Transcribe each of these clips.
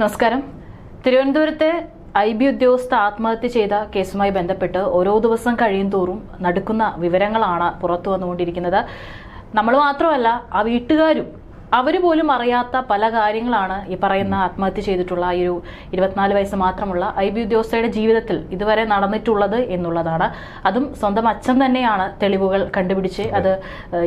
നമസ്കാരം. തിരുവനന്തപുരത്തെ I B ഉദ്യോഗസ്ഥ ആത്മഹത്യ ചെയ്ത കേസുമായി ബന്ധപ്പെട്ട് ഓരോ ദിവസം കഴിയും തോറും നടക്കുന്ന വിവരങ്ങളാണ് പുറത്തു വന്നുകൊണ്ടിരിക്കുന്നത്. നമ്മൾ മാത്രമല്ല ആ വീട്ടുകാരും അവർ പോലും അറിയാത്ത പല കാര്യങ്ങളാണ് ഈ പറയുന്ന ആത്മഹത്യ ചെയ്തിട്ടുള്ള ഈ ഒരു ഇരുപത്തിനാല് വയസ്സ് മാത്രമുള്ള ഐ ബി ഉദ്യോഗസ്ഥയുടെ ജീവിതത്തിൽ ഇതുവരെ നടന്നിട്ടുള്ളത് എന്നുള്ളതാണ്. അതും സ്വന്തം അച്ഛൻ തന്നെയാണ് തെളിവുകൾ കണ്ടുപിടിച്ച് അത്.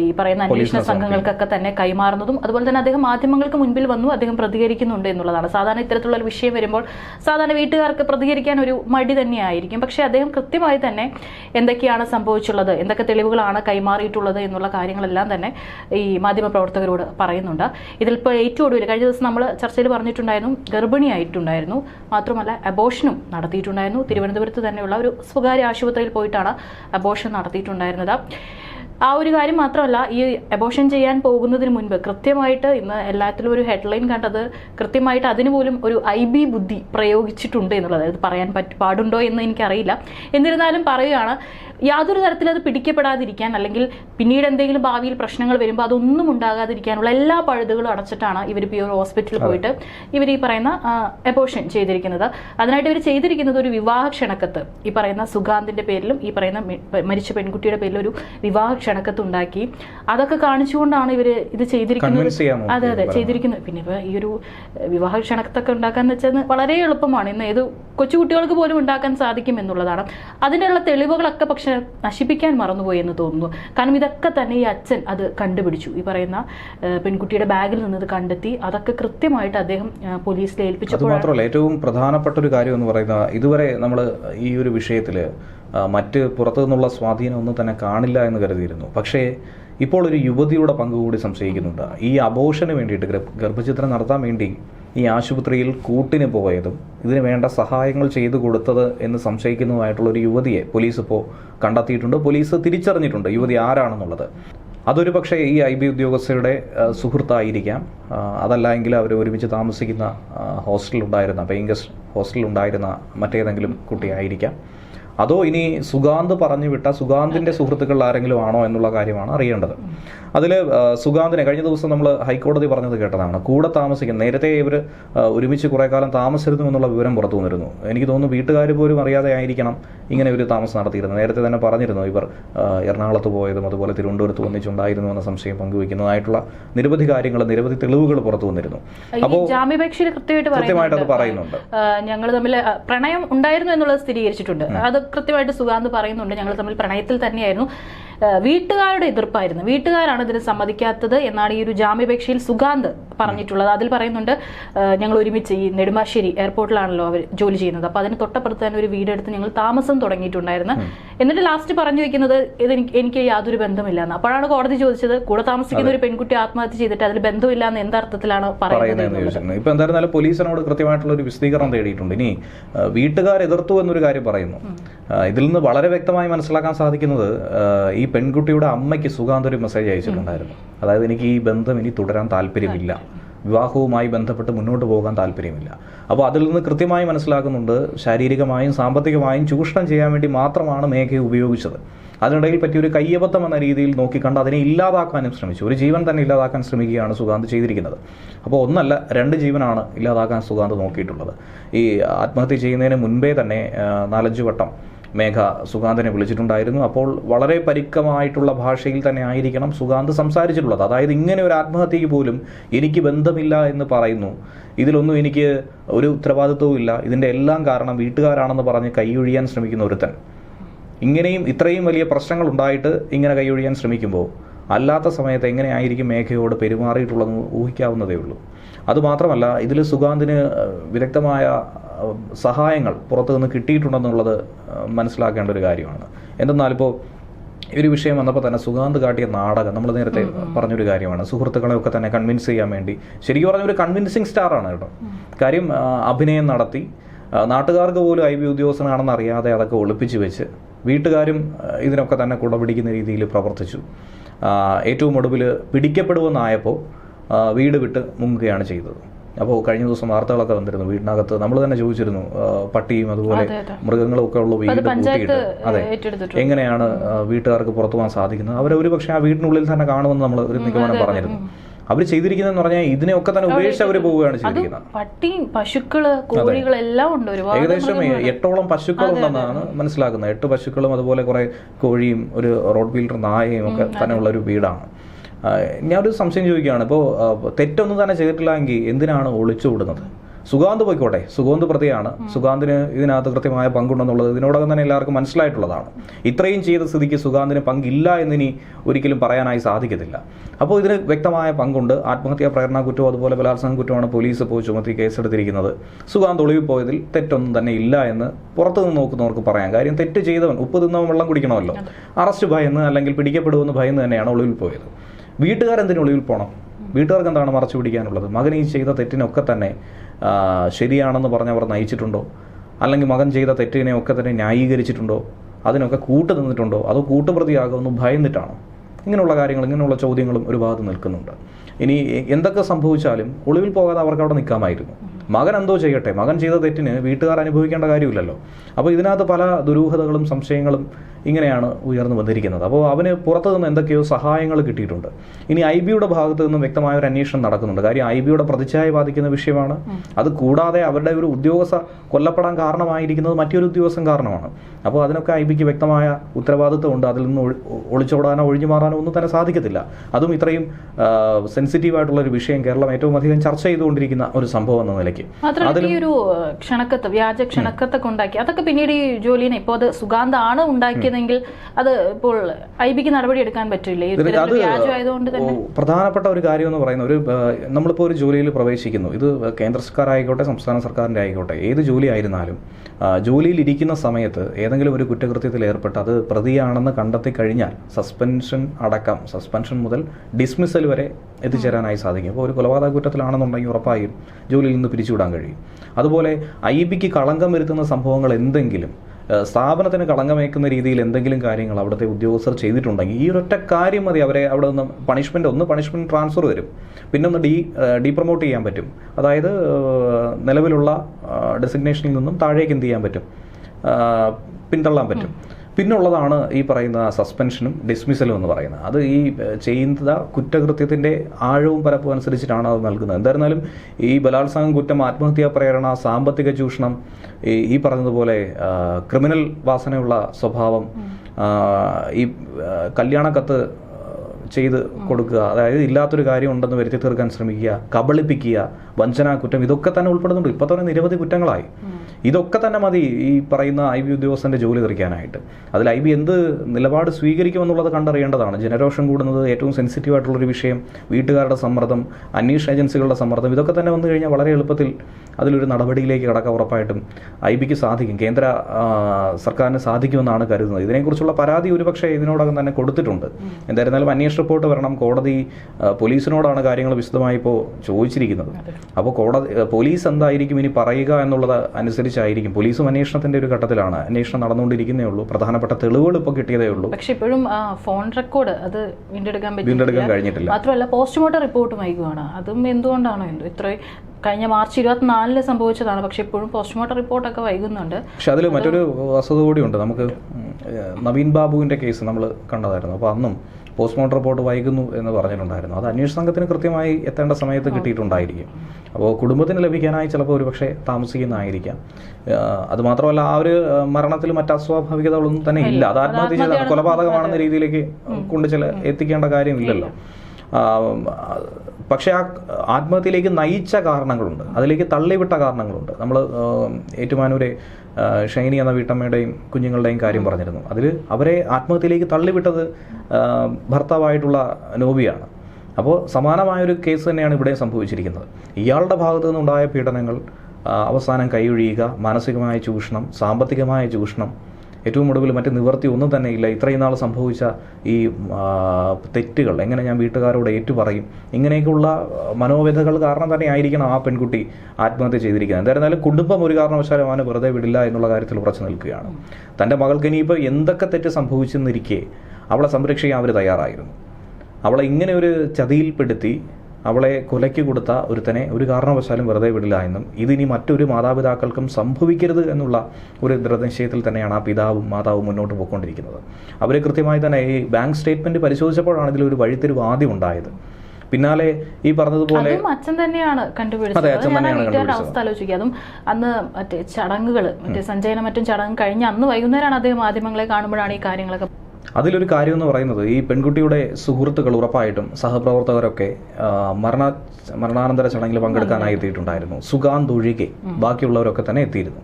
ഈ പറയുന്ന അന്വേഷണ സംഘങ്ങൾക്കൊക്കെ തന്നെ കൈമാറുന്നതും അതുപോലെ തന്നെ അദ്ദേഹം മാധ്യമങ്ങൾക്ക് മുൻപിൽ വന്നു അദ്ദേഹം പ്രതികരിക്കുന്നുണ്ട് എന്നുള്ളതാണ്. സാധാരണ ഇത്തരത്തിലുള്ള ഒരു വിഷയം വരുമ്പോൾ സാധാരണ വീട്ടുകാർക്ക് പ്രതികരിക്കാൻ ഒരു മടി തന്നെയായിരിക്കും. പക്ഷേ അദ്ദേഹം കൃത്യമായി തന്നെ എന്തൊക്കെയാണ് സംഭവിച്ചുള്ളത് എന്തൊക്കെ തെളിവുകളാണ് കൈമാറിയിട്ടുള്ളത് എന്നുള്ള കാര്യങ്ങളെല്ലാം തന്നെ ഈ മാധ്യമപ്രവർത്തകരോട് പറയുന്നുണ്ട്. ഇതിലിപ്പോൾ ഏറ്റവും ഒടുവിൽ കഴിഞ്ഞ ദിവസം നമ്മൾ ചർച്ചയിൽ പറഞ്ഞിട്ടുണ്ടായിരുന്നു ഗർഭിണിയായിട്ടുണ്ടായിരുന്നു. മാത്രമല്ല അബോഷനും നടത്തിയിട്ടുണ്ടായിരുന്നു. തിരുവനന്തപുരത്ത് തന്നെയുള്ള ഒരു സ്വകാര്യ ആശുപത്രിയിൽ പോയിട്ടാണ് അബോഷൻ നടത്തിയിട്ടുണ്ടായിരുന്നത്. ആ ഒരു കാര്യം മാത്രമല്ല ഈ അബോഷൻ ചെയ്യാൻ പോകുന്നതിന് മുൻപ് കൃത്യമായിട്ട് ഇന്ന് എല്ലാത്തിലും ഒരു ഹെഡ്ലൈൻ കണ്ടത് കൃത്യമായിട്ട് അതിന് പോലും ഒരു ഐ ബി ബുദ്ധി പ്രയോഗിച്ചിട്ടുണ്ട് എന്നുള്ളത്. അത് പറയാൻ പറ്റ പാടുണ്ടോ എന്ന് എനിക്കറിയില്ല. എന്നിരുന്നാലും പറയുകയാണ് യാതൊരു തരത്തിൽ അത് പിടിക്കപ്പെടാതിരിക്കാൻ അല്ലെങ്കിൽ പിന്നീട് എന്തെങ്കിലും ഭാവിയിൽ പ്രശ്നങ്ങൾ വരുമ്പോൾ അതൊന്നും ഉണ്ടാകാതിരിക്കാനുള്ള എല്ലാ പഴുതുകളും അടച്ചിട്ടാണ് ഇവർ ഇപ്പോൾ ഒരു ഹോസ്പിറ്റലിൽ പോയിട്ട് ഇവർ ഈ പറയുന്ന എബോഷൻ ചെയ്തിരിക്കുന്നത്. അതിനായിട്ട് ഇവർ ചെയ്തിരിക്കുന്നത് ഒരു വിവാഹ ക്ഷണക്കത്ത് ഈ പറയുന്ന സുഗാന്തിന്റെ പേരിലും ഈ പറയുന്ന മരിച്ച പെൺകുട്ടിയുടെ പേരിലും ഒരു വിവാഹ ക്ഷണക്കത്ത് ഉണ്ടാക്കി. അതൊക്കെ കാണിച്ചുകൊണ്ടാണ് ഇവർ ഇത് ചെയ്തിരിക്കുന്നത്. അതെ അതെ. ചെയ്തിരിക്കുന്നത്. പിന്നെ ഇപ്പൊ ഈ ഒരു വിവാഹ ക്ഷണക്കത്തൊക്കെ ഉണ്ടാക്കാൻ വെച്ചാൽ വളരെ എളുപ്പമാണ്. ഇന്ന് ഏത് കൊച്ചുകുട്ടികൾക്ക് പോലും ഉണ്ടാക്കാൻ സാധിക്കും എന്നുള്ളതാണ്. അതിനുള്ള തെളിവുകളൊക്കെ പക്ഷെ നശിപ്പിക്കാൻ മറന്നുപോയി എന്ന് തോന്നുന്നു. കാരണം ഇതൊക്കെ തന്നെ ഈ അച്ഛൻ അത് കണ്ടുപിടിച്ചു. ഈ പറയുന്ന പെൺകുട്ടിയുടെ ബാഗിൽ നിന്ന് ഇത് കണ്ടെത്തി അതൊക്കെ കൃത്യമായിട്ട് അദ്ദേഹം പോലീസിലെ അത് മാത്രമല്ല ഏറ്റവും പ്രധാനപ്പെട്ട ഒരു കാര്യം എന്ന് പറയുന്നത് ഇതുവരെ നമ്മൾ ഈ ഒരു വിഷയത്തിൽ മറ്റ് പുറത്തു നിന്നുള്ള സ്വാധീനം ഒന്നും തന്നെ കാണില്ല എന്ന് കരുതിയിരുന്നു. പക്ഷേ ഇപ്പോൾ ഒരു യുവതിയുടെ പങ്ക് കൂടി സംശയിക്കുന്നുണ്ട്. ഈ അബോഷന് വേണ്ടിയിട്ട് ഗർഭ- ഗർഭചിത്രം നടത്താൻ വേണ്ടി ഈ ആശുപത്രിയിൽ കൂട്ടിന് പോയതും ഇതിന് വേണ്ട സഹായങ്ങൾ ചെയ്തു കൊടുത്തത് എന്ന് സംശയിക്കുന്നതുമായിട്ടുള്ള ഒരു യുവതിയെ പോലീസ് ഇപ്പോൾ കണ്ടെത്തിയിട്ടുണ്ട്. പോലീസ് തിരിച്ചറിഞ്ഞിട്ടുണ്ട് യുവതി ആരാണെന്നുള്ളത്. അതൊരു പക്ഷേ ഈ ഐ ബി ഉദ്യോഗസ്ഥരുടെ സുഹൃത്തായിരിക്കാം. അതല്ല എങ്കിൽ അവർ ഒരുമിച്ച് താമസിക്കുന്ന ഹോസ്റ്റലിലുണ്ടായിരുന്ന പെയിങ് ഗസ്റ്റ് ഹോസ്റ്റലിലുണ്ടായിരുന്ന മറ്റേതെങ്കിലും കുട്ടിയായിരിക്കാം. അതോ ഇനി സുഗാന്ത് പറഞ്ഞു വിട്ട സുഗാന്തിന്റെ സുഹൃത്തുക്കളിൽ ആരെങ്കിലും ആണോ എന്നുള്ള കാര്യമാണ് അറിയേണ്ടത്. അതിൽ സുഗാന്തിനെ കഴിഞ്ഞ ദിവസം നമ്മൾ ഹൈക്കോടതി പറഞ്ഞത് കേട്ടതാണ്. കൂടെ താമസിക്കുന്ന നേരത്തെ ഇവർ ഒരുമിച്ച് കുറേ കാലം താമസിച്ചിരുന്നു എന്നുള്ള വിവരം പുറത്തു വന്നിരുന്നു. എനിക്ക് തോന്നുന്നു വീട്ടുകാർ പോലും അറിയാതെ ആയിരിക്കണം ഇങ്ങനെ ഒരു താമസം നടത്തിയിരുന്നത്. നേരത്തെ തന്നെ പറഞ്ഞിരുന്നു ഇവർ എറണാകുളത്ത് പോയതും അതുപോലെ തിരുവനന്തപുരത്ത് ഒന്നിച്ചുണ്ടായിരുന്നു എന്ന സംശയം പങ്കുവയ്ക്കുന്നതായിട്ടുള്ള നിരവധി കാര്യങ്ങൾ നിരവധി തെളിവുകൾ പുറത്തു വന്നിരുന്നു. അപ്പോൾ ജാമ്യപേക്ഷയിൽ കൃത്യമായിട്ട് അത്. പറയുന്നുണ്ട്. ഞങ്ങൾ തമ്മിൽ പ്രണയം ഉണ്ടായിരുന്നു എന്നുള്ളത് സ്ഥിരീകരിച്ചിട്ടുണ്ട്. അത് കൃത്യമായിട്ട് സുഗാന്ത് പറയുന്നുണ്ട്. ഞങ്ങൾ തമ്മിൽ പ്രണയത്തിൽ തന്നെയായിരുന്നു. വീട്ടുകാരുടെ എതിർപ്പായിരുന്നു. വീട്ടുകാരാണ് ഇതിന് സമ്മതിക്കാത്തത് എന്നാണ് ഈ ഒരു ജാമ്യപേക്ഷയിൽ സുഗാന്ത് പറഞ്ഞിട്ടുള്ളത്. അതിൽ പറയുന്നുണ്ട് ഞങ്ങൾ ഒരുമിച്ച് ഈ നെടുമ്പാശ്ശേരി എയർപോർട്ടിലാണല്ലോ അവർ ജോലി ചെയ്യുന്നത്. അപ്പൊ അതിന് തൊട്ടപ്പുറത്ത് തന്നെ ഒരു വീടെടുത്ത് ഞങ്ങൾ താമസം തുടങ്ങിയിട്ടുണ്ടായിരുന്നു. എന്നിട്ട് ലാസ്റ്റ് പറഞ്ഞു വെക്കുന്നത് ഇത് എനിക്ക് യാതൊരു ബന്ധമില്ലെന്ന് അപ്പോഴാണ് കോടതി ചോദിച്ചത് കൂടെ താമസിക്കുന്ന ഒരു പെൺകുട്ടി ആത്മഹത്യ ചെയ്തിട്ട് അതിൽ ബന്ധമില്ല എന്ന് എന്തർത്ഥത്തിലാണ് പറയുന്നത് ഇപ്പൊ എന്തായിരുന്നാലും പോലീസിനോട് കൃത്യമായിട്ടുള്ള ഒരു വിശദീകരണം തേടിയിട്ടുണ്ട്. ഇനി വീട്ടുകാർ എതിർത്തു എന്നൊരു കാര്യം പറയുന്നു. ഇതിൽ നിന്ന് വളരെ വ്യക്തമായി മനസ്സിലാക്കാൻ സാധിക്കുന്നത് ഈ പെൺകുട്ടിയുടെ അമ്മയ്ക്ക് സുഗാന്ത് ഒരു മെസ്സേജ് അയച്ചിട്ടുണ്ടായിരുന്നു. അതായത് എനിക്ക് ഈ ബന്ധം ഇനി തുടരാൻ താല്പര്യമില്ല. വിവാഹവുമായി ബന്ധപ്പെട്ട് മുന്നോട്ട് പോകാൻ താല്പര്യമില്ല. അപ്പോൾ അതിൽ നിന്ന് കൃത്യമായി മനസ്സിലാക്കുന്നുണ്ട് ശാരീരികമായും സാമ്പത്തികമായും ചൂഷണം ചെയ്യാൻ വേണ്ടി മാത്രമാണ് മേഘയെ ഉപയോഗിച്ചത്. അതിനിടയിൽ പറ്റിയ ഒരു കയ്യബദ്ധം എന്ന രീതിയിൽ നോക്കിക്കണ്ട് അതിനെ ഇല്ലാതാക്കാനും ശ്രമിച്ചു. ഒരു ജീവൻ തന്നെ ഇല്ലാതാക്കാൻ ശ്രമിക്കുകയാണ് സുഗാന്ത് ചെയ്തിരിക്കുന്നത്. അപ്പോൾ ഒന്നല്ല രണ്ട് ജീവനാണ് ഇല്ലാതാക്കാൻ സുഗാന്ത് നോക്കിയിട്ടുള്ളത്. ഈ ആത്മഹത്യ ചെയ്യുന്നതിന് മുൻപേ തന്നെ നാലഞ്ച് വട്ടം മേഘ സുഗാന്തിനെ വിളിച്ചിട്ടുണ്ടായിരുന്നു. അപ്പോൾ വളരെ പരിക്കമായിട്ടുള്ള ഭാഷയിൽ തന്നെ ആയിരിക്കണം സുഗാന്ത് സംസാരിച്ചിട്ടുള്ളത്. അതായത് ഇങ്ങനെ ഒരു ആത്മഹത്യക്ക് പോലും എനിക്ക് ബന്ധമില്ല എന്ന് പറയുന്നു. ഇതിലൊന്നും എനിക്ക് ഒരു ഉത്തരവാദിത്വവും ഇല്ല. ഇതിന്റെ എല്ലാം കാരണം വീട്ടുകാരാണെന്ന് പറഞ്ഞ് കൈയൊഴിയാൻ ശ്രമിക്കുന്ന ഒരുത്തൻ. ഇങ്ങനെയും ഇത്രയും വലിയ പ്രശ്നങ്ങൾ ഉണ്ടായിട്ട് ഇങ്ങനെ കൈയൊഴിയാൻ ശ്രമിക്കുമ്പോൾ അല്ലാത്ത സമയത്ത് എങ്ങനെയായിരിക്കും മേഘയോട് പെരുമാറിയിട്ടുള്ളതെന്ന് ഊഹിക്കാവുന്നതേ ഉള്ളൂ. അതുമാത്രമല്ല ഇതിൽ സുഗാന്തിന് വിദഗ്ധമായ സഹായങ്ങൾ പുറത്തു നിന്ന് കിട്ടിയിട്ടുണ്ടെന്നുള്ളത് മനസ്സിലാക്കേണ്ട ഒരു കാര്യമാണ്. എന്തെന്നാൽ ഇപ്പോൾ ഈ ഒരു വിഷയം വന്നപ്പോൾ തന്നെ സുഗാന്ത് കാട്ടിയ നാടകം നമ്മൾ നേരത്തെ പറഞ്ഞൊരു കാര്യമാണ്. സുഹൃത്തുക്കളെ ഒക്കെ തന്നെ കൺവിൻസ് ചെയ്യാൻ വേണ്ടി. ശരിക്കും പറഞ്ഞ ഒരു കൺവിൻസിങ് സ്റ്റാർ ആണ് കേട്ടോ. കാര്യം അഭിനയം നടത്തി നാട്ടുകാർക്ക് പോലും ഐ ബി ഉദ്യോഗസ്ഥനാണെന്ന് അറിയാതെ അതൊക്കെ ഒളിപ്പിച്ച് വെച്ച് വീട്ടുകാരും ഇതിനൊക്കെ തന്നെ കുടപിടിക്കുന്ന രീതിയിൽ പ്രവർത്തിച്ചു. ഏറ്റവും ഒടുവിൽ പിടിക്കപ്പെടുമെന്നായപ്പോൾ വീട് വിട്ട് മുങ്ങുകയാണ് ചെയ്തത്. അപ്പോൾ കഴിഞ്ഞ ദിവസം വാർത്തകളൊക്കെ വന്നിരുന്നു. വീടിനകത്ത് നമ്മൾ തന്നെ ചോദിച്ചിരുന്നു പട്ടിയും അതുപോലെ അതെ, അതെ. മൃഗങ്ങളും ഒക്കെ ഉള്ള വീട് പൂട്ടിയിട്ട്. അതെ. എങ്ങനെയാണ് വീട്ടുകാർക്ക് പുറത്തു പോകാൻ സാധിക്കുന്നത്? അവർ ഒരു പക്ഷേ ആ വീടിനുള്ളിൽ തന്നെ കാണുമെന്ന് നമ്മൾ ഒരു നിഗമനം പറഞ്ഞിരുന്നു. അവർ ചെയ്തിരിക്കുന്നതെന്ന് പറഞ്ഞാൽ ഇതിനെയൊക്കെ തന്നെ ഉപേക്ഷിച്ച് അവർ പോവുകയാണ് ചെയ്തിരിക്കുന്നത്. പട്ടിയും പശുക്കൾ കോഴികളെല്ലാം ഉണ്ട്. ഒരുപാട് ഏകദേശം എട്ടോളം പശുക്കളുണ്ടെന്നാണ് മനസ്സിലാക്കുന്നത്. എട്ട് പശുക്കളും അതുപോലെ കുറെ കോഴിയും ഒരു റോഡ് വീലർ നായയും ഒക്കെ തന്നെയുള്ള ഒരു വീടാണ്. ഞാനൊരു സംശയം ചോദിക്കുകയാണ്. ഇപ്പോൾ തെറ്റൊന്നും തന്നെ ചെയ്തിട്ടില്ല എങ്കിൽ എന്തിനാണ് ഒളിച്ചോടുന്നത് സുഗാന്ത് പോയിക്കോട്ടെ. സുഗാന്ത് പ്രതിയാണ്. സുഗാന്തിന് ഇതിനകത്ത് കൃത്യമായ പങ്കുണ്ടെന്നുള്ളത് ഇതിനോടകം തന്നെ എല്ലാവർക്കും മനസ്സിലായിട്ടുള്ളതാണ്. ഇത്രയും ചെയ്ത സ്ഥിതിക്ക് സുഗാന്തിന് പങ്കില്ല എന്നിനി ഒരിക്കലും പറയാനായി സാധിക്കത്തില്ല. അപ്പോൾ ഇതിന് വ്യക്തമായ പങ്കുണ്ട്. ആത്മഹത്യാ പ്രേരണ കുറ്റവും അതുപോലെ ബലാത്സംഗ കുറ്റമാണ് പോലീസ് പോയി ചുമത്തി കേസെടുത്തിരിക്കുന്നത്. സുഗാന്ത് ഒളിവിൽ പോയതിൽ തെറ്റൊന്നും തന്നെ ഇല്ല എന്ന് പുറത്തു നിന്ന് നോക്കുന്നവർക്ക് പറയാം. കാര്യം തെറ്റ് ചെയ്തവൻ ഉപ്പ് തിന്നവൻ വെള്ളം കുടിക്കണമല്ലോ. അറസ്റ്റ് ഭയന്ന് അല്ലെങ്കിൽ പിടിക്കപ്പെടുമെന്ന് ഭയന്ന് തന്നെയാണ് ഒളിവിൽ പോയത്. വീട്ടുകാരെന്തിനു ഒളിവിൽ പോകണം വീട്ടുകാർക്ക് എന്താണ് മറച്ചു പിടിക്കാനുള്ളത്? മകൻ ഈ ചെയ്ത തെറ്റിനൊക്കെ തന്നെ ശരിയാണെന്ന് പറഞ്ഞ് അവർ നയിച്ചിട്ടുണ്ടോ? അല്ലെങ്കിൽ മകൻ ചെയ്ത തെറ്റിനെ ഒക്കെ തന്നെ ന്യായീകരിച്ചിട്ടുണ്ടോ? അതിനൊക്കെ കൂട്ടു നിന്നിട്ടുണ്ടോ? അതോ കൂട്ടുപ്രതിയാകുമെന്ന് ഭയന്നിട്ടാണോ? ഇങ്ങനെയുള്ള കാര്യങ്ങൾ ഇങ്ങനെയുള്ള ചോദ്യങ്ങളും ഒരുപാട് നിൽക്കുന്നുണ്ട്. ഇനി എന്തൊക്കെ സംഭവിച്ചാലും ഒളിവിൽ പോകാതെ അവർക്ക് അവിടെ നിൽക്കാമായിരുന്നു. മകൻ എന്തോ ചെയ്യട്ടെ മകൻ ചെയ്ത തെറ്റിന് വീട്ടുകാർ അനുഭവിക്കേണ്ട കാര്യമില്ലല്ലോ. അപ്പോൾ ഇതിനകത്ത് പല ദുരൂഹതകളും സംശയങ്ങളും ഇങ്ങനെയാണ് ഉയർന്നു വന്നിരിക്കുന്നത്. അപ്പോൾ അവന് പുറത്തു നിന്ന് എന്തൊക്കെയോ സഹായങ്ങൾ കിട്ടിയിട്ടുണ്ട്. ഇനി ഐ ബിയുടെ ഭാഗത്തു നിന്നും വ്യക്തമായ ഒരു അന്വേഷണം നടക്കുന്നുണ്ട്. കാര്യം ഐ ബിയുടെ പ്രതിച്ഛായ ബാധിക്കുന്ന വിഷയമാണ്. അത് കൂടാതെ അവരുടെ ഒരു ഉദ്യോഗസ്ഥ കൊല്ലപ്പെടാൻ കാരണമായിരിക്കുന്നത് മറ്റൊരു ഉദ്യോഗസ്ഥൻ കാരണമാണ്. അപ്പോൾ അതിനൊക്കെ ഐ ബിക്ക് വ്യക്തമായ ഉത്തരവാദിത്വമുണ്ട് അതിൽ നിന്ന് ഒളിച്ചോടാനോ ഒഴിഞ്ഞു മാറാനോ ഒന്നും തന്നെ സാധിക്കത്തില്ല. അതും ഇത്രയും സെൻസിറ്റീവ് ആയിട്ടുള്ള ഒരു വിഷയം കേരളം ഏറ്റവും അധികം ചർച്ച ചെയ്തുകൊണ്ടിരിക്കുന്ന ഒരു സംഭവം എന്ന നിലയ്ക്ക്. മാത്രമല്ല ഈ ഒരു ഏഹ്, ക്ഷണക്കത്ത് വ്യാജ ക്ഷണക്കത്തൊക്കെ ഉണ്ടാക്കി. അതൊക്കെ പിന്നീട് ഈ ജോലിനെ ഇപ്പോൾ അത് സുഗാന്താണ് ഉണ്ടാക്കിയതെങ്കിൽ അത് ഇപ്പോൾ ഐ ബിക്ക് നടപടി എടുക്കാൻ പറ്റില്ല? പ്രധാനപ്പെട്ട ഒരു കാര്യം എന്ന് പറയുന്നത് ഒരു നമ്മളിപ്പോൾ ഒരു ജോലിയിൽ പ്രവേശിക്കുന്നു. ഇത് കേന്ദ്ര സർക്കാർ ആയിക്കോട്ടെ സംസ്ഥാന സർക്കാരിന്റെ ആയിക്കോട്ടെ ഏത് ജോലി ആയിരുന്നാലും ജോലിയിൽ ഇരിക്കുന്ന സമയത്ത് ഏതെങ്കിലും ഒരു കുറ്റകൃത്യത്തിൽ ഏർപ്പെട്ട് അത് പ്രതിയാണെന്ന് കണ്ടെത്തി കഴിഞ്ഞാൽ സസ്പെൻഷൻ അടക്കം സസ്പെൻഷൻ മുതൽ ഡിസ്മിസൽ വരെ എത്തിച്ചേരാനായി സാധിക്കും. അപ്പോൾ ഒരു കൊലപാതക കുറ്റത്തിലാണെന്നുണ്ടെങ്കിൽ ഉറപ്പായും ജോലിയിൽ നിന്ന് പിരിച്ചുവിടാൻ കഴിയും. അതുപോലെ ഐ ബിക്ക് കളങ്കം വരുത്തുന്ന സംഭവങ്ങൾ എന്തെങ്കിലും സ്ഥാപനത്തിന് കളങ്കമേക്കുന്ന രീതിയിൽ എന്തെങ്കിലും കാര്യങ്ങൾ അവിടുത്തെ ഉദ്യോഗസ്ഥർ ചെയ്തിട്ടുണ്ടെങ്കിൽ ഈ ഒരൊറ്റ കാര്യം മതി. അവരെ അവിടെ നിന്ന് പണിഷ്മെന്റ് ഒന്ന് പണിഷ്മെന്റ് ട്രാൻസ്ഫർ വരും. പിന്നെ ഒന്ന് ഡീ ഡീ പ്രൊമോട്ട് ചെയ്യാൻ പറ്റും. അതായത് നിലവിലുള്ള ഡെസിഗ്നേഷനിൽ നിന്നും താഴേക്ക് എന്ത് ചെയ്യാൻ പറ്റും? പിന്തള്ളാൻ പറ്റും. പിന്നുള്ളതാണ് ഈ പറയുന്ന സസ്പെൻഷനും ഡിസ്മിസലും എന്ന് പറയുന്നത്. അത് ഈ ചെയ്യുന്ന കുറ്റകൃത്യത്തിന്റെ ആഴവും പരപ്പും അനുസരിച്ചിട്ടാണ് അത് നൽകുന്നത്. എന്തായിരുന്നാലും ഈ ബലാത്സംഗം കുറ്റം ആത്മഹത്യാ പ്രേരണ സാമ്പത്തിക ചൂഷണം ഈ പറഞ്ഞതുപോലെ ക്രിമിനൽ വാസനയുള്ള സ്വഭാവം ഈ കല്യാണക്കത്ത് ചെയ്ത് കൊടുക്കുക അതായത് ഇല്ലാത്തൊരു കാര്യം ഉണ്ടെന്ന് വരുത്തി തീർക്കാൻ ശ്രമിക്കുക കബളിപ്പിക്കുക വഞ്ചനാ കുറ്റം ഇതൊക്കെ തന്നെ ഉൾപ്പെടുന്നുണ്ട്. ഇപ്പോൾ തന്നെ നിരവധി കുറ്റങ്ങളായി. ഇതൊക്കെ തന്നെ മതി ഈ പറയുന്ന ഐ ബി ഉദ്യോഗസ്ഥന്റെ ജോലി തെറിക്കാനായിട്ട്. അതിൽ ഐ ബി എന്ത് നിലപാട് സ്വീകരിക്കുമെന്നുള്ളത് കണ്ടറിയേണ്ടതാണ്. ജനരോഷം കൂടുന്നത് ഏറ്റവും സെൻസിറ്റീവ് ആയിട്ടുള്ളൊരു വിഷയം. വീട്ടുകാരുടെ സമ്മർദ്ദം അന്വേഷണ ഏജൻസികളുടെ സമ്മർദ്ദം ഇതൊക്കെ തന്നെ വന്നു കഴിഞ്ഞാൽ വളരെ എളുപ്പത്തിൽ അതിലൊരു നടപടിയിലേക്ക് കടക്കാൻ ഉറപ്പായിട്ടും. ഐ ബിക്ക് സാധിക്കും. കേന്ദ്ര സർക്കാരിന് സാധിക്കുമെന്നാണ് കരുതുന്നത്. ഇതിനെക്കുറിച്ചുള്ള പരാതി ഒരുപക്ഷെ ഇതിനോടകം തന്നെ കൊടുത്തിട്ടുണ്ട്. എന്തായിരുന്നാലും അന്വേഷണ റിപ്പോർട്ട് വരണം. കോടതി പോലീസിനോടാണ് കാര്യങ്ങൾ വിശദമായി ഇപ്പോൾ ചോദിച്ചിരിക്കുന്നത്. അപ്പോൾ കോടതി പോലീസ് എന്തായിരിക്കും ഇനി പറയുക എന്നുള്ളത് അനുസരിച്ചായിരിക്കും പോലീസും അന്വേഷണത്തിന്റെ ഒരു ഘട്ടത്തിലാണ്. അന്വേഷണം നടന്നുകൊണ്ടിരിക്കുന്നേ ഉള്ളൂ. പ്രധാനപ്പെട്ട തെളിവുകൾ ഇപ്പോൾ കിട്ടിയതേ ഉള്ളൂ. പക്ഷേ ഇപ്പോഴും ഫോൺ റെക്കോർഡ് അത് വീണ്ടെടുക്കാൻ വീണ്ടെടുക്കാൻ കഴിഞ്ഞിട്ടില്ല. മാത്രമല്ല പോസ്റ്റ്മോർട്ടം റിപ്പോർട്ട് വൈകുവാണ് അതും എന്തുകൊണ്ടാണോ? എന്തോ ഇത്രയും കഴിഞ്ഞ മാർച്ച് ഇരുപത്തിനാലിൽ സംഭവിച്ചതാണ്. പക്ഷെ ഇപ്പോഴും പോസ്റ്റ്മോർട്ടം റിപ്പോർട്ടൊക്കെ വൈകുന്നുണ്ട്. പക്ഷെ അതിൽ മറ്റൊരു വസ്തുത കൂടിയുണ്ട്. നമുക്ക് നവീൻ ബാബുവിന്റെ കേസ് നമ്മൾ കണ്ടതായിരുന്നു. അപ്പോൾ അന്നും പോസ്റ്റ്മോർട്ടം റിപ്പോർട്ട് വൈകുന്നു എന്ന് പറഞ്ഞിട്ടുണ്ടായിരുന്നു. അത് അന്വേഷണ സംഘത്തിന് കൃത്യമായി എത്തേണ്ട സമയത്ത് കിട്ടിയിട്ടുണ്ടായിരിക്കും. അപ്പോൾ കുടുംബത്തിന് ലഭിക്കാനായി ചിലപ്പോൾ ഒരുപക്ഷെ താമസിക്കുന്നതായിരിക്കാം. അതുമാത്രമല്ല അത് മാത്രമല്ല ആ ഒരു മരണത്തിൽ മറ്റ് അസ്വാഭാവികതകളൊന്നും തന്നെ ഇല്ല. അത് ആത്മഹത്യ ചെയ്ത കൊലപാതകമാണെന്ന രീതിയിലേക്ക് കൊണ്ട് ചില എത്തിക്കേണ്ട കാര്യമില്ലല്ലോ. പക്ഷേ ആ ആത്മഹത്യയിലേക്ക് നയിച്ച കാരണങ്ങളുണ്ട്. അതിലേക്ക് തള്ളിവിട്ട കാരണങ്ങളുണ്ട്. നമ്മൾ ഏറ്റുമാനൂരെ ഷൈനി എന്ന വീട്ടമ്മയുടെയും കുഞ്ഞുങ്ങളുടെയും കാര്യം പറഞ്ഞിരുന്നു. അതിൽ അവരെ ആത്മഹത്യയിലേക്ക് തള്ളിവിട്ടത് ഭർത്താവായിട്ടുള്ള നോബിയാണ്. അപ്പോൾ സമാനമായൊരു കേസ് തന്നെയാണ് ഇവിടെ സംഭവിച്ചിരിക്കുന്നത്. ഇയാളുടെ ഭാഗത്തു നിന്നുണ്ടായ പീഡനങ്ങൾ അവസാനം കൈയൊഴിയുക മാനസികമായ ചൂഷണം സാമ്പത്തികമായ ചൂഷണം ഏറ്റവും ഒടുവിൽ മറ്റ് നിവർത്തി ഒന്നും തന്നെ ഇല്ല. ഇത്രയും നാൾ സംഭവിച്ച ഈ തെറ്റുകൾ എങ്ങനെ ഞാൻ വീട്ടുകാരോട് ഏറ്റുപറയും? ഇങ്ങനെയൊക്കെയുള്ള മനോവ്യഥകൾ കാരണം തന്നെ ആയിരിക്കണം ആ പെൺകുട്ടി ആത്മഹത്യ ചെയ്തിരിക്കുന്നത്. എന്തായിരുന്നാലും കുടുംബം ഒരു കാരണവശാലും അവനെ വെറുതെ വിടില്ല എന്നുള്ള കാര്യത്തിൽ ഉറച്ചു നിൽക്കുകയാണ്. തന്റെ മകൾക്ക് ഇനിയിപ്പോൾ എന്തൊക്കെ തെറ്റ് സംഭവിച്ചെന്നിരിക്കെ അവളെ സംരക്ഷിക്കാൻ അവർ തയ്യാറായിരുന്നു. അവളെ ഇങ്ങനെ ഒരു ചതിയിൽപ്പെടുത്തി അവളെ കൊലയ്ക്ക് കൊടുത്ത ഒരുത്തനെ ഒരു കാരണവശാലും വെറുതെ വിടില്ല എന്നും ഇതിനി മറ്റൊരു മാതാപിതാക്കൾക്കും സംഭവിക്കരുത് എന്നുള്ള ഒരു ദൃഢനിശ്ചയത്തിൽ തന്നെയാണ് ആ പിതാവും മാതാവും മുന്നോട്ട് പോയിക്കൊണ്ടിരിക്കുന്നത്. അവർ കൃത്യമായി തന്നെ ഈ ബാങ്ക് സ്റ്റേറ്റ്മെന്റ് പരിശോധിച്ചപ്പോഴാണ് ഇതിലൊരു വഴിത്തിരിവ് ആദ്യം ഉണ്ടായത്. പിന്നാലെ ഈ പറഞ്ഞതുപോലെ അച്ഛൻ തന്നെയാണ് കണ്ടുപിടിച്ചത്. അതെ, അത് അച്ഛൻ തന്നെയാണ് കണ്ടുപിടിച്ചത്. അവസ്ഥ ആലോചിക്കുക. അതും അന്ന് മറ്റേ ചടങ്ങുകൾ മറ്റേ സഞ്ചയനം മറ്റും ചടങ്ങ് കഴിഞ്ഞ അന്ന് വൈകുന്നേരമാണ് അദ്ദേഹം മാധ്യമങ്ങളെ കാണുമ്പോഴാണ് ഈ കാര്യങ്ങളൊക്കെ അതിലൊരു കാര്യം എന്ന് പറയുന്നത് ഈ പെൺകുട്ടിയുടെ സുഹൃത്തുക്കൾ ഉറപ്പായിട്ടും സഹപ്രവർത്തകരൊക്കെ മരണ മരണാനന്തര ചടങ്ങിൽ പങ്കെടുക്കാനായി എത്തിയിട്ടുണ്ടായിരുന്നു. സുഗാന്ത് ഒഴികെ ബാക്കിയുള്ളവരൊക്കെ തന്നെ എത്തിയിരുന്നു.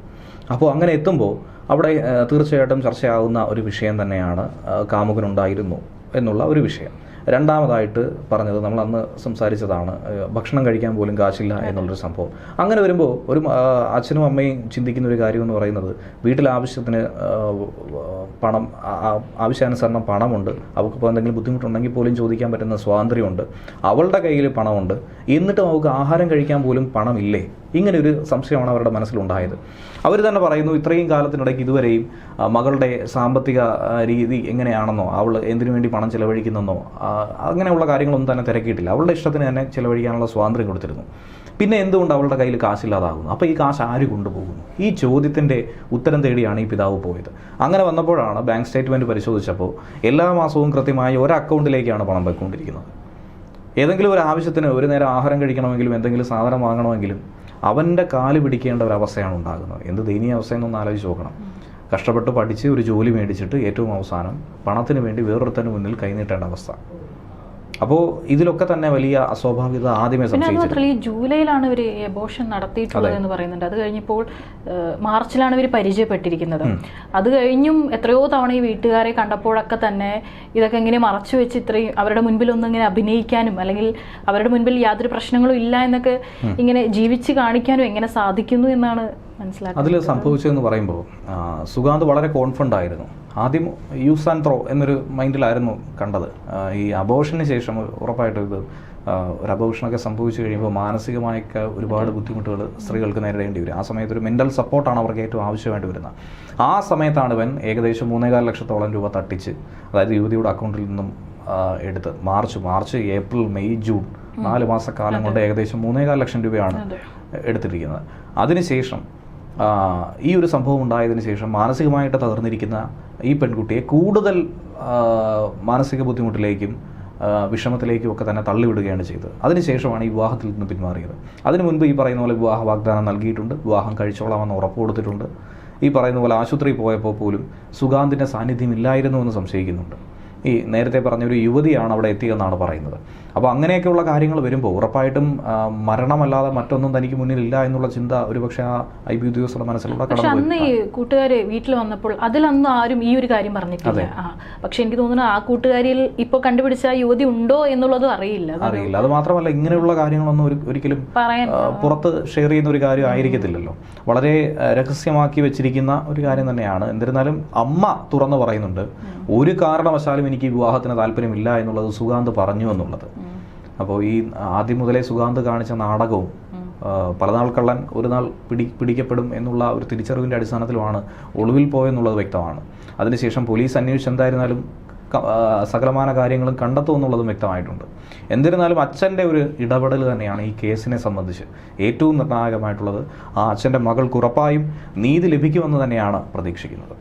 അപ്പോൾ അങ്ങനെ എത്തുമ്പോൾ അവിടെ തീർച്ചയായിട്ടും ചർച്ചയാവുന്ന ഒരു വിഷയം തന്നെയാണ് കാമുകനുണ്ടായിരുന്നു എന്നുള്ള ഒരു വിഷയം. രണ്ടാമതായിട്ട് പറഞ്ഞത് നമ്മൾ അന്ന് സംസാരിച്ചതാണ് ഭക്ഷണം കഴിക്കാൻ പോലും കാശില്ല എന്നുള്ളൊരു സംഭവം. അങ്ങനെ വരുമ്പോൾ ഒരു അച്ഛനും അമ്മയും ചിന്തിക്കുന്ന ഒരു കാര്യം എന്ന് പറയുന്നത് വീട്ടിൽ ആവശ്യത്തിന് പണം ആവശ്യാനുസരണം പണമുണ്ട്. അവൾക്കിപ്പോൾ എന്തെങ്കിലും ബുദ്ധിമുട്ടുണ്ടെങ്കിൽ പോലും ചോദിക്കാൻ പറ്റുന്ന സ്വാതന്ത്ര്യമുണ്ട്. അവളുടെ കയ്യിൽ പണമുണ്ട്. എന്നിട്ടും അവൾക്ക് ആഹാരം കഴിക്കാൻ പോലും പണമില്ലേ? ഇങ്ങനെ ഒരു സംശയമാണ് അവരുടെ മനസ്സിലുണ്ടായത്. അവർ തന്നെ പറയുന്നു ഇത്രയും കാലത്തിനിടയ്ക്ക് ഇതുവരെയും മകളുടെ സാമ്പത്തിക രീതി എങ്ങനെയാണെന്നോ അവൾ എന്തിനു വേണ്ടി പണം ചിലവഴിക്കുന്നെന്നോ അങ്ങനെയുള്ള കാര്യങ്ങളൊന്നും തന്നെ തിരക്കിയിട്ടില്ല. അവളുടെ ഇഷ്ടത്തിന് തന്നെ ചിലവഴിക്കാനുള്ള സ്വാതന്ത്ര്യം കൊടുത്തിരുന്നു. പിന്നെ എന്തുകൊണ്ട് അവളുടെ കയ്യിൽ കാശില്ലാതാകുന്നു? അപ്പോൾ ഈ കാശ് ആര് കൊണ്ടുപോകുന്നു? ഈ ചോദ്യത്തിന്റെ ഉത്തരം തേടിയാണ് ഈ പിതാവ് പോയത്. അങ്ങനെ വന്നപ്പോഴാണ് ബാങ്ക് സ്റ്റേറ്റ്മെന്റ് പരിശോധിച്ചപ്പോൾ എല്ലാ മാസവും കൃത്യമായി ഒരു അക്കൗണ്ടിലേക്കാണ് പണം പോയിക്കൊണ്ടിരിക്കുന്നത്. ഏതെങ്കിലും ഒരു ആവശ്യത്തിന് ഒരു നേരം ആഹാരം കഴിക്കണമെങ്കിലും എന്തെങ്കിലും സാധനം വാങ്ങണമെങ്കിലും അവന്റെ കാൽ പിടിക്കേണ്ട ഒരു അവസ്ഥയാണ് ഉണ്ടാകുന്നത്. എന്ത് ദയനീയ അവസ്ഥയെന്നൊന്ന് ആലോചിച്ച് നോക്കണം. കഷ്ടപ്പെട്ട് പഠിച്ച് ഒരു ജോലി മേടിച്ചിട്ട് ഏറ്റവും അവസാനം പണത്തിന് വേണ്ടി വേറൊരുത്തന് മുന്നിൽ കൈനീട്ടേണ്ട അവസ്ഥ. അപ്പോൾ ഇതിലൊക്കെ തന്നെ വലിയ അസ്വാഭാവികത ആദ്യമേ പിന്നെ അത് സംശയിച്ചു മാത്രമല്ല ഈ ജൂലൈയിലാണ് ഇവർ എബോഷൻ നടത്തിയിട്ടുള്ളത് എന്ന് പറയുന്നുണ്ട്. അത് കഴിഞ്ഞപ്പോൾ മാർച്ചിലാണ് ഇവർ പരിചയപ്പെട്ടിരിക്കുന്നത്. അത് കഴിഞ്ഞും എത്രയോ തവണ ഈ വീട്ടുകാരെ കണ്ടപ്പോഴൊക്കെ തന്നെ ഇതൊക്കെ ഇങ്ങനെ മറച്ചു വെച്ച് ഇത്രയും അവരുടെ മുൻപിൽ ഒന്നും ഇങ്ങനെ അഭിനയിക്കാനും അല്ലെങ്കിൽ അവരുടെ മുൻപിൽ യാതൊരു പ്രശ്നങ്ങളും ഇല്ല എന്നൊക്കെ ഇങ്ങനെ ജീവിച്ച് കാണിക്കാനും എങ്ങനെ സാധിക്കുന്നു എന്നാണ് മനസ്സിലാക്കുന്നത്. അതിൽ സംഭവിച്ചതെന്ന് പറയുമ്പോൾ സുഗാന്ത് വളരെ കോൺഫിഡന്റ് ആയിരുന്നു. ആദ്യം യൂസ് ആൻഡ് ത്രോ എന്നൊരു മൈൻഡിലായിരുന്നു കണ്ടത്. ഈ അബോഷന് ശേഷം ഉറപ്പായിട്ടും ഇത് ഒരു അബോഷനൊക്കെ സംഭവിച്ചു കഴിയുമ്പോൾ മാനസികമായൊക്കെ ഒരുപാട് ബുദ്ധിമുട്ടുകൾ സ്ത്രീകൾക്ക് നേരിടേണ്ടി വരും. ആ സമയത്ത് ഒരു മെന്റൽ സപ്പോർട്ടാണ് അവർക്ക് ഏറ്റവും ആവശ്യമായിട്ട് വരുന്നത്. ആ സമയത്താണ് ഇവൻ ഏകദേശം മൂന്നേകാൽ ലക്ഷത്തോളം രൂപ തട്ടിച്ച് അതായത് യുവതിയുടെ അക്കൗണ്ടിൽ നിന്നും എടുത്ത് March March April May June നാല് മാസക്കാലം കൊണ്ട് ഏകദേശം മൂന്നേകാൽ ലക്ഷം രൂപയാണ് എടുത്തിരിക്കുന്നത്. അതിനുശേഷം ഈ ഒരു സംഭവം ഉണ്ടായതിനു ശേഷം മാനസികമായിട്ട് തകർന്നിരിക്കുന്ന ഈ പെൺകുട്ടിയെ കൂടുതൽ മാനസിക ബുദ്ധിമുട്ടിലേക്കും വിഷമത്തിലേക്കും ഒക്കെ തന്നെ തള്ളിവിടുകയാണ് ചെയ്തത്. അതിനുശേഷമാണ് ഈ വിവാഹത്തിൽ നിന്ന് പിന്മാറിയത്. അതിനു മുൻപ് ഈ പറയുന്ന പോലെ വിവാഹ വാഗ്ദാനം നൽകിയിട്ടുണ്ട്. വിവാഹം കഴിച്ചോളാമെന്ന് ഉറപ്പ് കൊടുത്തിട്ടുണ്ട്. ഈ പറയുന്ന പോലെ ആശുപത്രി പോയപ്പോൾ പോലും സുഗാന്തിന്റെ സാന്നിധ്യം ഇല്ലായിരുന്നു എന്ന് സംശയിക്കുന്നുണ്ട്. ഈ നേരത്തെ പറഞ്ഞ ഒരു യുവതിയാണ് അവിടെ എത്തിയെന്നാണ് പറയുന്നത്. അപ്പോൾ അങ്ങനെയൊക്കെയുള്ള കാര്യങ്ങൾ വരുമ്പോൾ ഉറപ്പായിട്ടും മരണമല്ലാതെ മറ്റൊന്നും തനിക്ക് മുന്നിലില്ല എന്നുള്ള ചിന്ത ഒരുപക്ഷെ ആ ഐ ബി ഉദ്യോഗസ്ഥരുടെ മനസ്സിലൂടെ പക്ഷെ അന്ന് ഈ കൂട്ടുകാര് വീട്ടിൽ വന്നപ്പോൾ അതിലൊന്നും ആരും ഈ ഒരു കാര്യം പറഞ്ഞിട്ടില്ല. പക്ഷെ എനിക്ക് തോന്നുന്നു ആ കൂട്ടുകാരിയിൽ ഇപ്പോൾ കണ്ടുപിടിച്ച യുവതി ഉണ്ടോ എന്നുള്ളത് അറിയില്ല. അറിയില്ല. അത് മാത്രമല്ല ഇങ്ങനെയുള്ള കാര്യങ്ങളൊന്നും ഒരു ഒരിക്കലും പറയാൻ പുറത്ത് ഷെയർ ചെയ്യുന്ന ഒരു കാര്യം ആയിരിക്കത്തില്ലല്ലോ. വളരെ രഹസ്യമാക്കി വെച്ചിരിക്കുന്ന ഒരു കാര്യം തന്നെയാണ്. എന്നിരുന്നാലും അമ്മ തുറന്നു പറയുന്നുണ്ട് ഒരു കാരണവശാലും എനിക്ക് വിവാഹത്തിന് താല്പര്യമില്ല എന്നുള്ളത് സുഗാന്ത് പറഞ്ഞു എന്നുള്ളത്. അപ്പോൾ ഈ ആദ്യം മുതലേ സുഗാന്ത് കാണിച്ച നാടകവും പലനാൾ കള്ളൻ ഒരു നാൾ പിടി പിടിക്കപ്പെടും എന്നുള്ള ഒരു തിരിച്ചറിവിന്റെ അടിസ്ഥാനത്തിലുമാണ് ഒളിവിൽ പോയെന്നുള്ളത് വ്യക്തമാണ്. അതിനുശേഷം പോലീസ് അന്വേഷിച്ച് എന്തായിരുന്നാലും സകലമാന കാര്യങ്ങളും കണ്ടെത്തും എന്നുള്ളതും വ്യക്തമായിട്ടുണ്ട്. എന്നിരുന്നാലും അച്ഛന്റെ ഒരു ഇടപെടൽ തന്നെയാണ് ഈ കേസിനെ സംബന്ധിച്ച് ഏറ്റവും നിർണായകമായിട്ടുള്ളത്. ആ അച്ഛന്റെ മകൾക്ക് ഉറപ്പായും നീതി ലഭിക്കുമെന്ന് തന്നെയാണ് പ്രതീക്ഷിക്കുന്നത്.